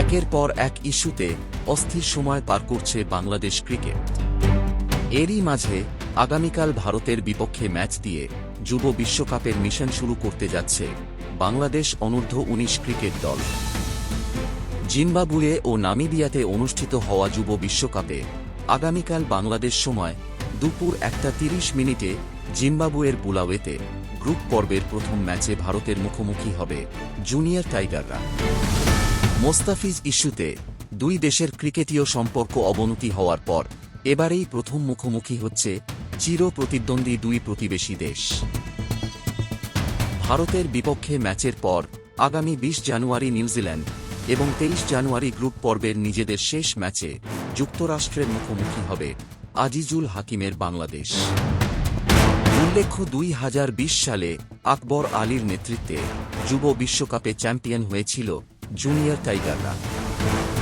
একের পর এক ইস্যুতে অস্থির সময় পার করছে বাংলাদেশ ক্রিকেট। এরই মাঝে আগামীকাল ভারতের বিপক্ষে ম্যাচ দিয়ে যুব বিশ্বকাপের মিশন শুরু করতে যাচ্ছে বাংলাদেশ অনূর্ধ্ব উনিশ ক্রিকেট দল। জিম্বাবুয়ে ও নামিবিয়াতে অনুষ্ঠিত হওয়া যুব বিশ্বকাপে আগামীকাল বাংলাদেশ সময় দুপুর একটা তিরিশ মিনিটে জিম্বাবুয়ের বুলাওয়েতে গ্রুপ পর্বের প্রথম ম্যাচে ভারতের মুখোমুখি হবে জুনিয়র টাইগাররা। মোস্তাফিজ ইস্যুতে দুই দেশের ক্রিকেটীয় সম্পর্ক অবনতি হওয়ার পর এবারেই প্রথম মুখোমুখি হচ্ছে চির প্রতিদ্বন্দ্বী দুই প্রতিবেশী দেশ। ভারতের বিপক্ষে ম্যাচের পর আগামী বিশ জানুয়ারি নিউজিল্যান্ড এবং তেইশ জানুয়ারি গ্রুপ পর্বের নিজেদের শেষ ম্যাচে যুক্তরাষ্ট্রের মুখোমুখি হবে আজিজুল হাকিমের বাংলাদেশ। উল্লেখ্য দুই হাজার বিশ সালে আকবর আলীর নেতৃত্বে যুব বিশ্বকাপে চ্যাম্পিয়ন হয়েছিল ジュニアタイガーだ